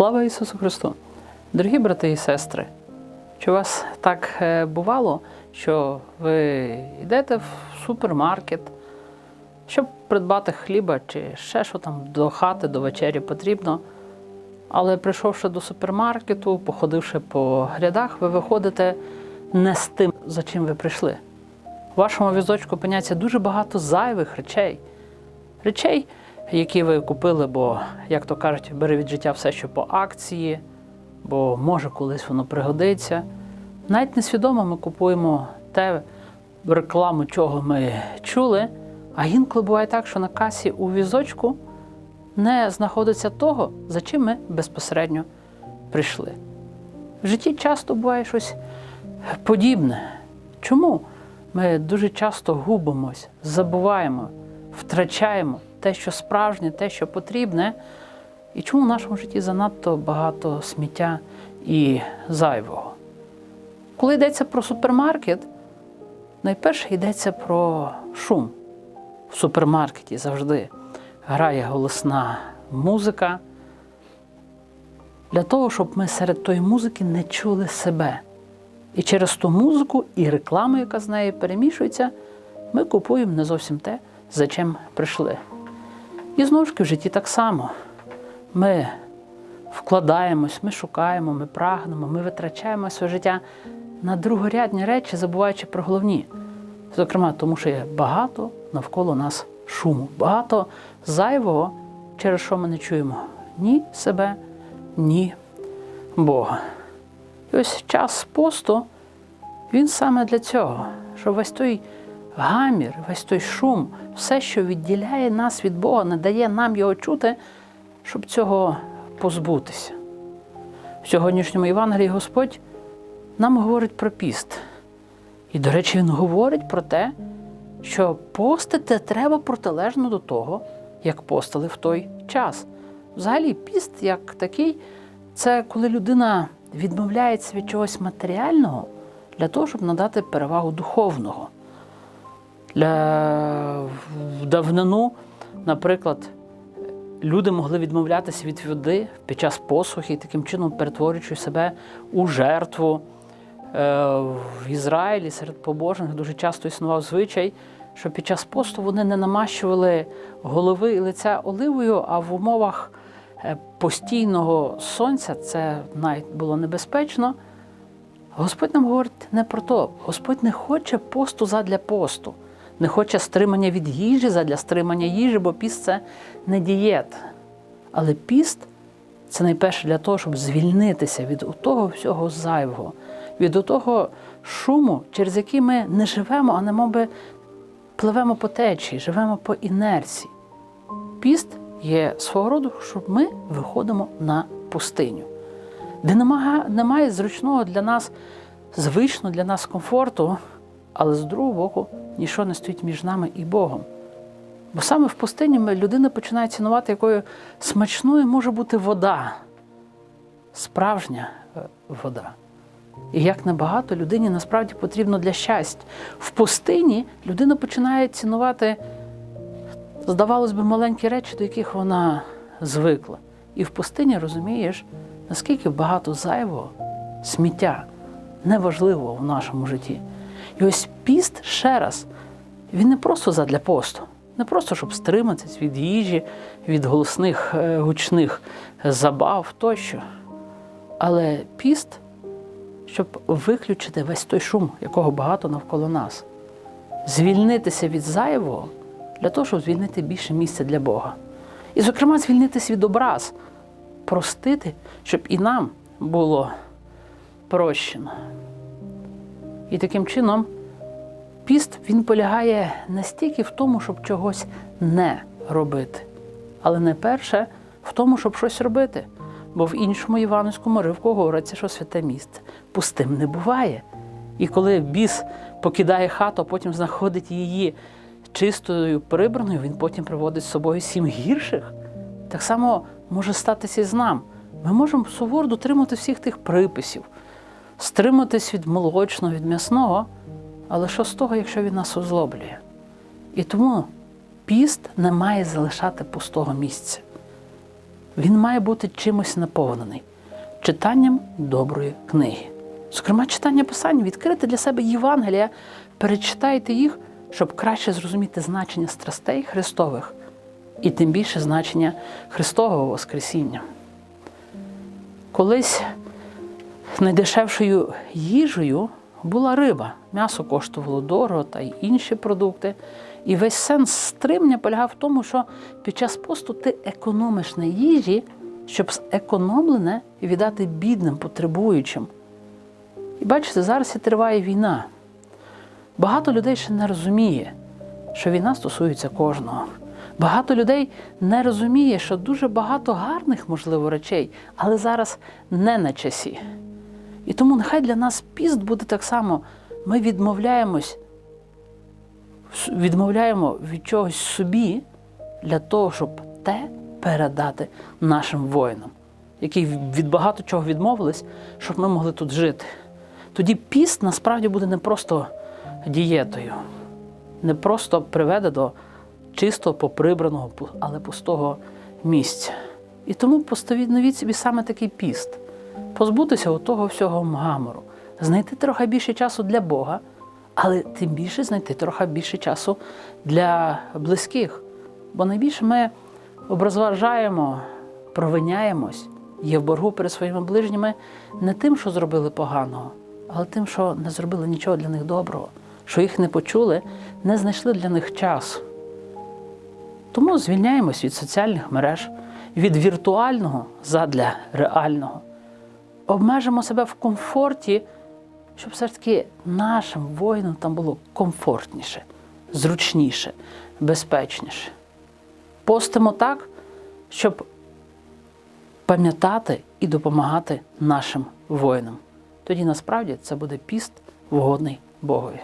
Слава Ісусу Христу! Дорогі брати і сестри, чи у вас так е, бувало, що ви йдете в супермаркет, щоб придбати хліба чи ще що там до хати, до вечері потрібно, але прийшовши до супермаркету, походивши по рядах, ви виходите не з тим, за чим ви прийшли. У вашому візочку опиняється дуже багато зайвих речей. Речей, які ви купили, бо, як то кажуть, бери від життя все, що по акції, бо може колись воно пригодиться. Навіть несвідомо ми купуємо те рекламу, чого ми чули, а інколи буває так, що на касі у візочку не знаходиться того, за чим ми безпосередньо прийшли. В житті часто буває щось подібне. Чому ми дуже часто губимось, забуваємо, втрачаємо те, що справжнє, те, що потрібне, і чому в нашому житті занадто багато сміття і зайвого? Коли йдеться про супермаркет, найперше йдеться про шум. В супермаркеті завжди грає голосна музика для того, щоб ми серед тої музики не чули себе. І через ту музику і рекламу, яка з нею перемішується, ми купуємо не зовсім те, за чим прийшли. І знову ж таки в житті так само. Ми вкладаємось, ми шукаємо, ми прагнемо, ми витрачаємо своє життя на другорядні речі, забуваючи про головні. Зокрема, тому що є багато навколо нас шуму, багато зайвого, через що ми не чуємо ні себе, ні Бога. І ось час посту, він саме для цього, що весь той гамір, весь той шум, все, що відділяє нас від Бога, не дає нам його чути, щоб цього позбутися. В сьогоднішньому Євангелії Господь нам говорить про піст. І, до речі, Він говорить про те, що постити треба протилежно до того, як постили в той час. Взагалі, піст як такий, це коли людина відмовляється від чогось матеріального для того, щоб надати перевагу духовного. В давнину, наприклад, люди могли відмовлятися від води під час посухи, таким чином перетворюючи себе у жертву. Е, В Ізраїлі серед побожних дуже часто існував звичай, що під час посту вони не намащували голови і лиця оливою, а в умовах е, постійного сонця це навіть було небезпечно. Господь нам говорить не про то. Господь не хоче посту задля посту, не хоче стримання від їжі задля стримання їжі, бо піст це не дієт. Але піст це найперше для того, щоб звільнитися від того всього зайвого, від того шуму, через який ми не живемо, а немоби пливемо по течії, живемо по інерції. Піст є свого роду, щоб ми виходимо на пустиню, де немає, немає зручного для нас, звичного для нас комфорту, але з другого боку нічого не стоїть між нами і Богом. Бо саме в пустині людина починає цінувати, якою смачною може бути вода, справжня е, вода. І як небагато людині насправді потрібно для щастя. В пустині людина починає цінувати, здавалось би, маленькі речі, до яких вона звикла. І в пустині розумієш, наскільки багато зайвого сміття неважливого в нашому житті. І ось піст ще раз, він не просто задля посту, не просто щоб стриматись від їжі, від голосних е, гучних забав тощо. Але піст щоб виключити весь той шум, якого багато навколо нас, звільнитися від зайвого для того, щоб звільнити більше місця для Бога. І, зокрема, звільнитися від образ, простити, щоб і нам було прощено. І таким чином піст він полягає не стільки в тому, щоб чогось не робити, але найперше в тому, щоб щось робити. Бо в іншому Івановському ривку говориться, що святе місце пустим не буває. І коли біс покидає хату, а потім знаходить її чистою, прибраною, він потім приводить з собою сім гірших. Так само може статися і з нам. Ми можемо суворо дотримати всіх тих приписів, стриматись від молочного, від м'ясного, але що з того, якщо він нас озлоблює? І тому піст не має залишати пустого місця. він має бути чимось наповнений читанням доброї книги. Зокрема, читання писань, відкрити для себе Євангелія, перечитайте їх, щоб краще зрозуміти значення страстей Христових і тим більше значення Христового Воскресіння. Колись найдешевшою їжею була риба. М'ясо коштувало дорого та й інші продукти. І весь сенс стримання полягав в тому, що під час посту ти економиш на їжі, щоб зекономлене віддати бідним, потребуючим. І бачите, зараз і триває війна. Багато людей ще не розуміє, що війна стосується кожного. Багато людей не розуміє, що дуже багато гарних, можливо, речей, але зараз не на часі. І тому нехай для нас піст буде так само. Ми відмовляємось, відмовляємо від чогось собі для того, щоб те передати нашим воїнам, які від багато чого відмовились, щоб ми могли тут жити. Тоді піст насправді буде не просто дієтою, не просто приведе до чистого, поприбраного, але пустого місця. І тому поставіть собі саме такий піст, позбутися того всього мгамору, знайти трохи більше часу для Бога, але тим більше знайти трохи більше часу для близьких. Бо найбільше ми оброзважаємо, провиняємось, є в боргу перед своїми ближніми не тим, що зробили поганого, але тим, що не зробили нічого для них доброго, що їх не почули, не знайшли для них часу. Тому звільняємось від соціальних мереж, від віртуального задля реального. Обмежимо себе в комфорті, щоб все ж таки нашим воїнам там було комфортніше, зручніше, безпечніше. Постимо так, щоб пам'ятати і допомагати нашим воїнам. Тоді насправді це буде піст вгодний Богові.